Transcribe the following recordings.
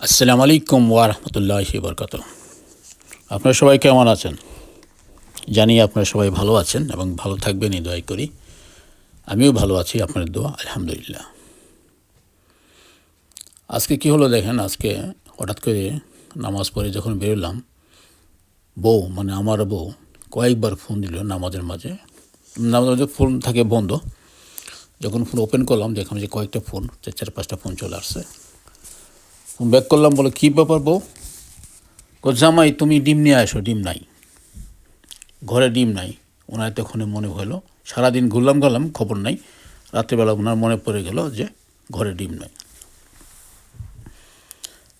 আসসালামু আলাইকুম ওয়ারহমতুল্লাহি বরকত আপনারা সবাই কেমন আছেন? জানি আপনারা সবাই ভালো আছেন এবং ভালো থাকবেন, এই দোয়াই করি। আমিও ভালো আছি আপনার দোয়া, আলহামদুলিল্লাহ। আজকে কি হলো দেখেন, আজকে হঠাৎ করে নামাজ পড়ে যখন বেরোলাম, বউ মানে আমার বউ কয়েকবার ফোন দিল নামাজের মাঝে। নামাজের মাঝে ফোন থাকে বন্ধ। যখন ফোন ওপেন করলাম, দেখলাম যে কয়েকটা ফোন চার চার, পাঁচটা ফোন চলে আসছে। ব্যাক করলাম, বলে, কী ব্যাপার বউ? কো জামাই, তুমি ডিম নিয়ে আসো, ডিম নাই। ঘরে ডিম নাই। ওনার তখন মনে হলো সারাদিন ঘুরলাম, গেলাম, খবর নাই। রাত্রিবেলা ওনার মনে পড়ে গেল যে, ঘরে ডিম নাই।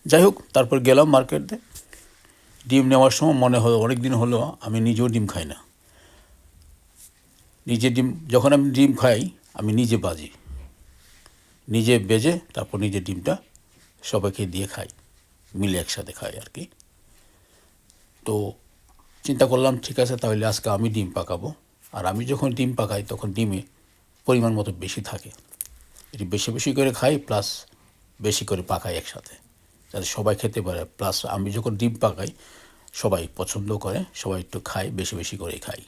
যাই হোক, তারপর গেলাম মার্কেটে। ডিম নেওয়ার সময় মনে হলো অনেক দিন হলো আমি নিজেও ডিম খাই না। নিজে ডিম, যখন আমি ডিম খাই, আমি নিজে বাজি। নিজে বেজে, তারপর নিজে ডিমটা সবাইকে দিয়ে খাই, মিলে একসাথে খাই আর কি। তো চিন্তা করলাম, ঠিক আছে, তাহলে আজকে আমি ডিম পাকাবো। আর আমি যখন ডিম পাকাই, তখন ডিমে পরিমাণ মতো বেশি থাকে। এটি বেশি বেশি করে খাই প্লাস বেশি করে পাকাই একসাথে। যাতে সবাই খেতে পারে। প্লাস আমি যখন ডিম পাকাই, সবাই পছন্দ করে, সবাই একটু খায়, বেশি বেশি করে খাই।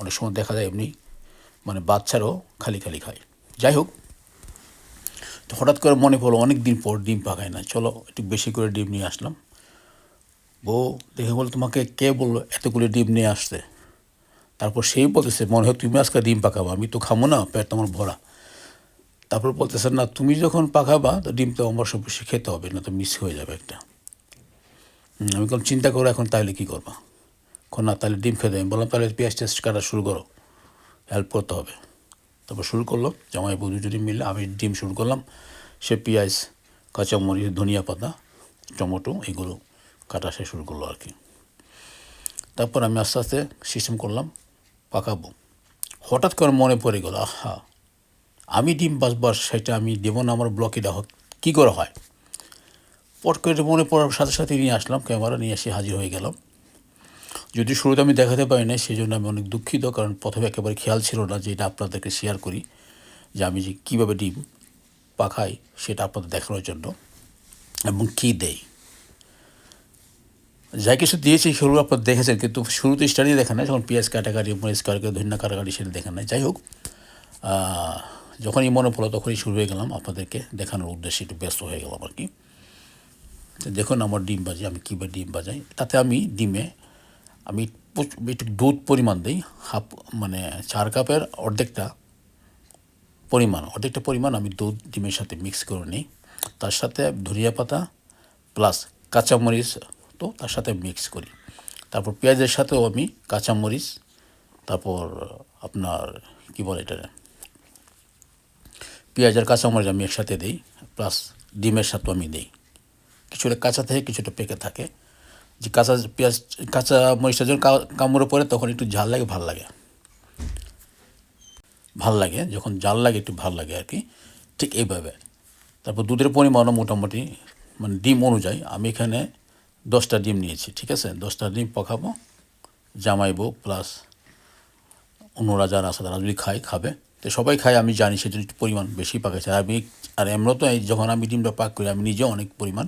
অনেক সময় দেখা যায় এমনি মানে বাচ্চারাও খালি খালি খায়। যাই হোক তো হঠাৎ করে মনে পড়ল, অনেক দিন পর ডিম পাকায় না চলো, একটু বেশি করে ডিম নিয়ে আসলাম। বউ দেখে বলো তোমাকে কে বলল এতগুলো ডিম নিয়ে আসতে? তারপর সেই বলতেছে, মনে হয় তুমি আজকে ডিম পাকাবা, আমি তো খাব না, পেট তোমার ভরা। তারপর বলতেছে, না, তুমি যখন পাকাবা, তো ডিম তো আমার সব বেশি খেতে হবে, না তো মিস হয়ে যাবে একটা। আমি কোনো চিন্তা করো এখন তাহলে কী করবা? এখন না তাহলে ডিম খেতে আমি বললাম তাহলে পেঁয়াজ টেস্ট কাটা শুরু করো হেল্প করতে হবে। তারপর শুরু করল জামাই দুজনে মিলে আমি ডিম শুরু করলাম, সে পেঁয়াজ, কাঁচামরিচ, ধনিয়া পাতা, টমেটো এগুলো কাটা সে শুরু করল আর কি। তারপর আমি আস্তে আস্তে সিস্টেম করলাম, পাকাবো। হঠাৎ করে মনে পড়ে গেল, আহা, আমি ডিম বাসবার সেটা আমি দেবো না, আমার ব্লকে দেওয়া কী করে হয়? পট করে মনে পড়ার সাথে সাথে নিয়ে আসলাম, ক্যামেরা নিয়ে এসে হাজির হয়ে গেলাম। যদি শুরুতে আমি দেখাতে পারি না সেই জন্য আমি অনেক দুঃখিত, কারণ প্রথমে একেবারে খেয়াল ছিল না যে এটা আপনাদেরকে শেয়ার করি, যে আমি যে কীভাবে ডিম পাখাই সেটা আপনাদের দেখানোর জন্য এবং কী দেই। যা কিছু দিয়েছি সেগুলো আপনার দেখেছেন, কিন্তু শুরুতে স্টাডি দেখেন না যখন পেঁয়াজ কাটাকাটি, মরিচ কাটাকাটি, ধন্যা কাটাকাটি সেটা দেখেন না যাই হোক যখনই মনে পড়ল তখনই শুরু হয়ে গেলাম আপনাদেরকে দেখানোর উদ্দেশ্যে, একটু ব্যস্ত হয়ে গেলাম আর কি। দেখুন আমার ডিম বাজে, আমি কীভাবে ডিম বাজাই, তাতে আমি ডিমে আমি একটু দুধ পরিমাণ দিই, হাফ মানে চার কাপের অর্ধেকটা পরিমাণ অর্ধেকটা পরিমাণ আমি দুধ ডিমের সাথে মিক্স করে নিই। তার সাথে ধনিয়া পাতা প্লাস কাঁচামরিচ তো তার সাথে মিক্স করি। তারপর পেঁয়াজের সাথেও আমি কাঁচামরিচ, তারপর আপনার কী বলে এটা? পেঁয়াজ আর কাঁচামরিচ আমি একসাথে দিই প্লাস ডিমের সাথেও আমি দিই। কিছুটা কাঁচা থাকে কিছুটা পেকে থাকে। যে কাঁচা পেঁয়াজ, কাঁচা মরিচটা যখন কামড়ে পড়ে তখন একটু ঝাল লাগে, ভালো লাগে। ভালো লাগে, যখন জাল লাগে একটু ভালো লাগে আর কি। ঠিক এইভাবে। তারপর দুধের পরিমাণও মোটামুটি মানে ডিম অনুযায়ী আমি এখানে দশটা ডিম নিয়েছি, ঠিক আছে? দশটা ডিম পাকাবো, জামাইবো, প্লাস অন্যরা যারা আছে তারা যদি খায়, খাবে। তো সবাই খায়, আমি জানি সেজন্য একটু পরিমাণ বেশি পাকাইছে। আর আমি, আর এমন তো যখন আমি ডিমটা পাক করি, আমি নিজেও অনেক পরিমাণ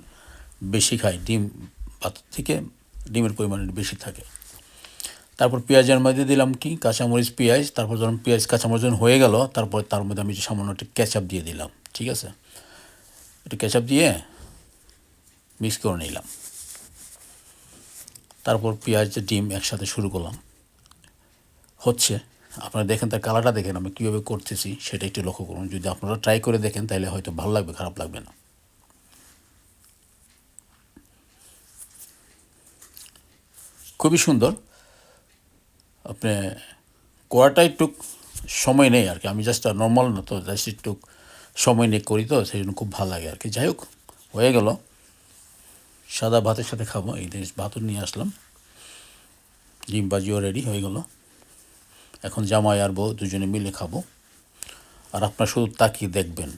বেশি খাই, ডিম পাতার থেকে ডিমের পরিমাণ বেশি থাকে। তারপর পেঁয়াজের মধ্যে দিলাম কি? কাঁচামরিচ, পেঁয়াজ, তারপর যখন পেঁয়াজ, কাঁচামরিচ যখন হয়ে গেল, তারপর তার মধ্যে আমি সামান্য একটু ক্যাচআপ দিয়ে দিলাম, ঠিক আছে? একটু ক্যাচআপ দিয়ে মিক্স করে নিলাম। তারপর পেঁয়াজ, ডিম একসাথে শুরু করলাম। হচ্ছে, আপনারা দেখেন তার কালারটা দেখেন, আমি কীভাবে করতেছি সেটা একটু লক্ষ্য করুন। যদি আপনারা ট্রাই করে দেখেন, তাহলে হয়তো ভালো লাগবে, খারাপ লাগবে না। খুবই সুন্দর। আপনি করাটা একটু সময় নেই আর কি। আমি জাস্ট নর্মাল না তো জাস্ট একটু সময় নিয়ে করি তো, সেই জন্য খুব ভালো লাগে আর কি। যাই হোক, হয়ে গেল। সাদা ভাতের সাথে খাব, এই জিনিস ভাতও নিয়ে আসলাম। ডিম বাজিও রেডি হয়ে গেল। এখন জামাই আর বউ দুজনে মিলে খাব। আর আপনার শুধু তাকিয়ে দেখবেন।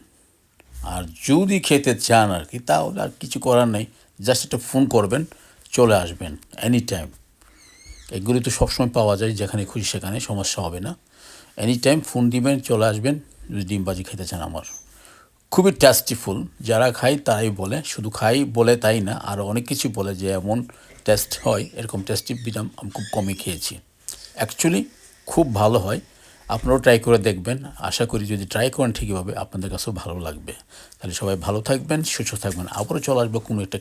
আর যদি খেতে চান আর কি, তাহলে আর কিছু করার নেই। জাস্ট একটা ফোন করবেন, চলে আসবেন এনি টাইম এগুলি তো সবসময় পাওয়া যায় যেখানে খুশি সেখানে, সমস্যা হবে না। এনি টাইম ফোন দিবেন, চলে আসবেন, যদি ডিম ডিমবাজি খেতে চান আমার। খুবই টেস্টিফুল যারা খায় তারাই বলে, শুধু খাই বলে তাই না আরও অনেক কিছু বলে যে এমন টেস্ট হয়, এরকম টেস্টি বিরাম আমি খুব কমই খেয়েছি। অ্যাকচুয়ালি খুব ভালো হয়, আপনারাও ট্রাই করে দেখবেন, আশা করি যদি ট্রাই করেন ঠিকইভাবে আপনাদের কাছেও ভালো লাগবে। তাহলে সবাই ভালো থাকবেন, সুস্থ থাকবেন, আবারও চলে আসব কোনো একটা